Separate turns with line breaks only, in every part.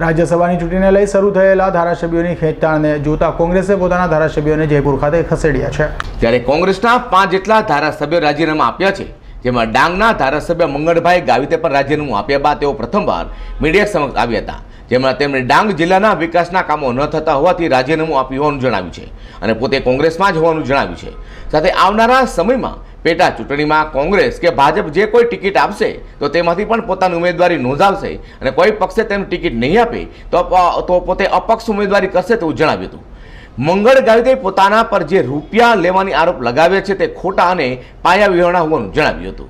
રાજ્યસભાની ચૂંટણીને લઈ શરૂ થયેલા ધારાસભ્યોની ખેંચતાણને જોતા કોંગ્રેસે પોતાના ધારાસભ્યોને જયપુર ખાતે ખસેડ્યા છે.
ત્યારે કોંગ્રેસના પાંચ જેટલા ધારાસભ્યો રાજીનામા આપ્યા છે. જેમાં ડાંગના ધારાસભ્ય મંગળભાઈ ગાવિતે પણ રાજીનામું આપ્યા બાદ તેઓ પ્રથમવાર મીડિયા સમક્ષ આવ્યા હતા, જેમાં તેમણે ડાંગ જિલ્લાના વિકાસના કામો ન થતા હોવાથી રાજીનામું આપ્યું હોવાનું જણાવ્યું છે અને પોતે કોંગ્રેસમાં જ હોવાનું જણાવ્યું છે. સાથે આવનારા સમયમાં પેટા ચૂંટણીમાં કોંગ્રેસ કે ભાજપ જે કોઈ ટિકિટ આપશે, તો તેમાંથી પણ પોતાની ઉમેદવારી નોંધાવશે અને કોઈ પક્ષે તેમ ટિકિટ નહીં આપે તો પોતે અપક્ષ ઉમેદવારી કરશે તેવું જણાવ્યું હતું. મંગળ ગાવિતે પોતાના પર જે રૂપિયા લેવાની આરોપ લગાવ્યા છે તે ખોટા અને પાયા વિહોણા હોવાનું જણાવ્યું હતું.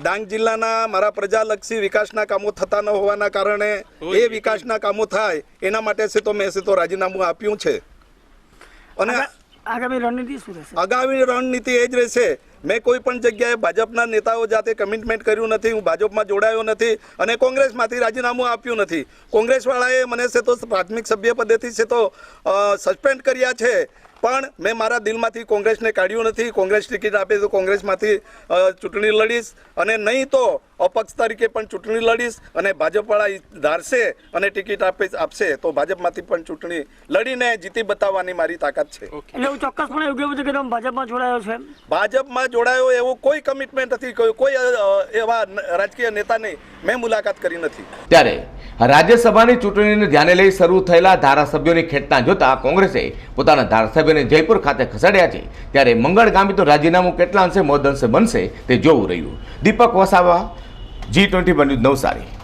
ડાંગ જિલ્લાના મારા પ્રજાલક્ષી વિકાસના કામો થતા ન હોવાના કારણે એ વિકાસના કામો થાય એના માટે છે તો મેં છે તો રાજીનામું આપ્યું છે. અને
આગામી રણનીતિ શું રહેશે?
આગામી રણનીતિ એ જ રહેશે મેં કોઈ પણ જગ્યાએ ભાજપના નેતાઓ જાતે કમિટમેન્ટ કર્યું નથી, હું ભાજપમાં જોડાયો નથી અને કોંગ્રેસમાંથી રાજીનામું આપ્યું નથી. કોંગ્રેસવાળાએ મને છે તો પ્રાથમિક સભ્ય પદેથી છે તો સસ્પેન્ડ કર્યા છે. પણ મેં મારા દિલમાંથી કોંગ્રેસને કાઢ્યું નથી. કોંગ્રેસ ટિકિટ આપે તો કોંગ્રેસમાંથી ચૂંટણી લડીશ. અને નહીં તો અપક્ષ તરીકે પણ ચૂંટણી લડીશ અને ભાજપવાળા ધારશે અને ટિકિટ આપે આપશે તો ભાજપમાંથી પણ ચૂંટણી લડીને જીતી બતાવવાની મારી તાકાત છે.
એટલે એવું ચોક્કસપણે એવું કહેવું છે કે તમે ભાજપમાં જોડાયો છે
ભાજપમાં જોડાયો એવું કોઈ કમિટમેન્ટ નથી કોઈ કોઈ એવા રાજકીય નેતાની મેં મુલાકાત કરી નથી.
ત્યારે રાજ્યસભાની ચૂંટણીને ધ્યાને લઈ શરૂ થયેલા ધારાસભ્યોની ખેંચતા જોતા કોંગ્રેસે પોતાના ધારાસભ્યને જયપુર ખાતે ખસેડ્યા છે. ત્યારે મંગળ ગામિતો રાજીનામું કેટલા અંશે મહદઅંશે બનશે તે જોવું રહ્યું. દીપક વસાવા જી ટ્વેન્ટી બન્યું નવસારી.